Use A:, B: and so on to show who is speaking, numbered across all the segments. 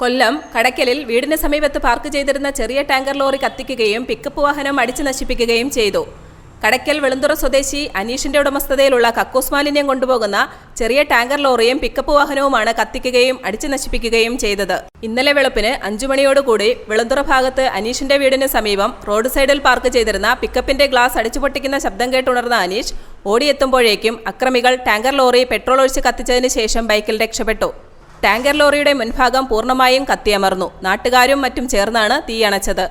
A: കൊല്ലം കടയ്ക്കലിൽ വീടിന് സമീപത്ത് പാർക്ക് ചെയ്തിരുന്ന ചെറിയ ടാങ്കർ ലോറി കത്തിക്കുകയും പിക്കപ്പ് വാഹനം അടിച്ചു നശിപ്പിക്കുകയും ചെയ്തു. കടക്കൽ വെളുന്തുറ സ്വദേശി അനീഷിന്റെ ഉടമസ്ഥതയിലുള്ള കക്കൂസ് മാലിന്യം കൊണ്ടുപോകുന്ന ചെറിയ ടാങ്കർ ലോറിയും പിക്കപ്പ് വാഹനവുമാണ് കത്തിക്കുകയും അടിച്ചു നശിപ്പിക്കുകയും ചെയ്തത്. ഇന്നലെ വെളുപ്പിന് അഞ്ചു മണിയോടുകൂടി വെളുന്തുറ ഭാഗത്ത് അനീഷിന്റെ വീടിന് സമീപം റോഡ് സൈഡിൽ പാർക്ക് ചെയ്തിരുന്ന പിക്കപ്പിന്റെ ഗ്ലാസ് അടിച്ചു പൊട്ടിക്കുന്ന ശബ്ദം കേട്ടുണർന്ന അനീഷ് ഓടിയെത്തുമ്പോഴേക്കും അക്രമികൾ ടാങ്കർ ലോറി പെട്രോൾ ഒഴിച്ച് കത്തിച്ചതിന് ശേഷം ബൈക്കിൽ രക്ഷപ്പെട്ടു. ടാങ്കർ ലോറിയുടെ മുൻഭാഗം പൂർണമായും കത്തിയമർന്നു. നാട്ടുകാരും മറ്റും ചേർന്നാണ് തീയണച്ചത്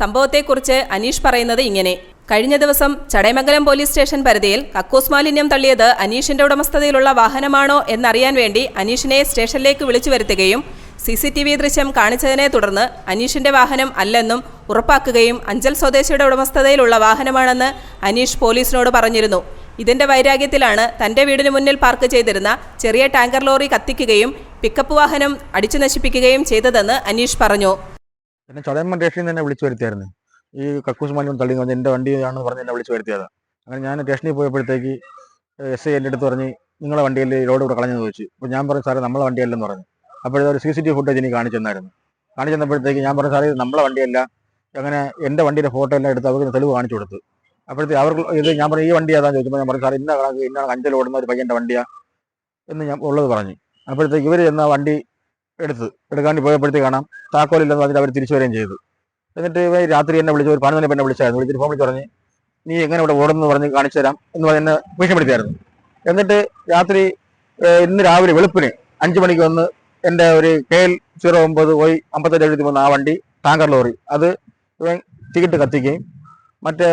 A: സംഭവത്തെക്കുറിച്ച് അനീഷ് പറയുന്നത് ഇങ്ങനെ. കഴിഞ്ഞ ദിവസം ചടയമംഗലം പോലീസ് സ്റ്റേഷൻ പരിധിയിൽ കക്കൂസ് മാലിന്യം തള്ളിയത് അനീഷിന്റെ ഉടമസ്ഥതയിലുള്ള വാഹനമാണോ എന്നറിയാൻ വേണ്ടി അനീഷിനെ സ്റ്റേഷനിലേക്ക് വിളിച്ചു വരുത്തുകയും സി സി ടി വി ദൃശ്യം കാണിച്ചതിനെ തുടർന്ന് അനീഷിന്റെ വാഹനം അല്ലെന്നും ഉറപ്പാക്കുകയും അഞ്ചൽ സ്വദേശിയുടെ ഉടമസ്ഥതയിലുള്ള വാഹനമാണെന്ന് അനീഷ് പോലീസിനോട് പറഞ്ഞിരുന്നു. ഇതിന്റെ വൈരാഗ്യത്തിലാണ് തന്റെ വീടിന് മുന്നിൽ പാർക്ക് ചെയ്തിരുന്ന ചെറിയ ടാങ്കർ ലോറി കത്തിക്കുകയും പിക്കപ്പ് വാഹനം അടിച്ചു നശിപ്പിക്കുകയും ചെയ്തതെന്ന് അനീഷ് പറഞ്ഞു.
B: എന്നെ ചടയമ്മ സ്റ്റേഷനിൽ തന്നെ വിളിച്ചു വരുത്തിയായിരുന്നു. ഈ കക്കൂസ് മാലിന്യം തള്ളി വന്ന് എന്റെ വണ്ടിയാണെന്ന് പറഞ്ഞ് എന്നെ വിളിച്ചു വരുത്തിയത്. അങ്ങനെ ഞാൻ സ്റ്റേഷനിൽ പോയപ്പോഴത്തേക്ക് എസ് ഐ എന്റെ അടുത്ത് പറഞ്ഞ് നിങ്ങളെ വണ്ടിയിൽ റോഡ് ഇവിടെ കളഞ്ഞെന്ന് ചോദിച്ചു. അപ്പോൾ ഞാൻ പറഞ്ഞു സാറേ നമ്മളെ വണ്ടിയല്ലെന്ന് പറഞ്ഞു. അപ്പോഴത്തെ ഒരു C C T V footage എനിക്ക് കാണിച്ചു തന്നായിരുന്നു. കാണിച്ചു തന്നപ്പോഴത്തേക്ക് ഞാൻ പറഞ്ഞു സാറേ ഇത് നമ്മളെ വണ്ടിയല്ല. അങ്ങനെ എന്റെ വണ്ടിയുടെ ഫോട്ടോ എല്ലാം എടുത്ത് അവർക്ക് തെളിവ് കാണിച്ചു കൊടുത്തു. അപ്പോഴത്തേക്ക് അവർക്ക് ഇത് ഞാൻ പറഞ്ഞു ഈ വണ്ടി ഏതാണെന്ന് ചോദിച്ചപ്പോൾ ഞാൻ പറഞ്ഞു സാർ ഇന്ന കണക്ക് ഇന്ന അഞ്ചൽ ഓടുന്ന ഒരു പയ്യന്റെ വണ്ടിയാ എന്ന് ഞാൻ ഉള്ളത് പറഞ്ഞു. അപ്പോഴത്തേക്ക് ഇവർ ചെന്ന വണ്ടി എടുത്ത് എടുക്കാണ്ട് പോയപ്പോഴത്തേക്ക് കാണാം താക്കോലില്ലെന്ന് പറഞ്ഞിട്ട് അവർ തിരിച്ചു വരികയും ചെയ്തു. എന്നിട്ട് ഇവ രാത്രി എന്നെ വിളിച്ചു ഒരു പതിനൊന്നിന് എന്നെ വിളിച്ചായിരുന്നു. വിളിച്ചിട്ട് ഫോൺ വിളിച്ച് പറഞ്ഞ് നീ എങ്ങനെ ഇവിടെ ഓടുന്നു? പറഞ്ഞ് കാണിച്ചു തരാം എന്ന് പറഞ്ഞ് എന്നെ ഭീഷണിപ്പെടുത്തിയായിരുന്നു. എന്നിട്ട് രാത്രി ഇന്ന് രാവിലെ വെളുപ്പിന് അഞ്ചു മണിക്ക് വന്ന് എന്റെ ഒരു കെ എൽ സീറോ ഒമ്പത് ഒയ് അമ്പത്തെട്ട് എഴുപത്തി മൂന്ന് ആ വണ്ടി ടാങ്കർ ലോറി. അത് ഇവൻ ടിക്കറ്റ് കത്തിക്കുകയും മറ്റേ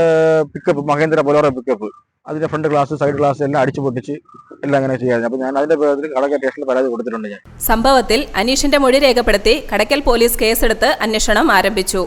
B: പിക്കപ്പ് മഹേന്ദ്ര പൊലോറ പിക്കപ്പ് അതിന്റെ ഫ്രണ്ട് ഗ്ലാസ് സൈഡ് ഗ്ലാസ് എല്ലാം അടിച്ചു പൊട്ടിച്ച് എല്ലാം അങ്ങനെ ചെയ്യാറ് അപ്പൊ ഞാൻ അതിന്റെ പേരിൽ കടക്ക സ്റ്റേഷനിൽ പരാതി കൊടുത്തിട്ടുണ്ട് ഞാൻ.
A: സംഭവത്തിൽ അനീഷിന്റെ മൊഴി രേഖപ്പെടുത്തി കടക്കൽ പോലീസ് കേസെടുത്ത് അന്വേഷണം ആരംഭിച്ചു.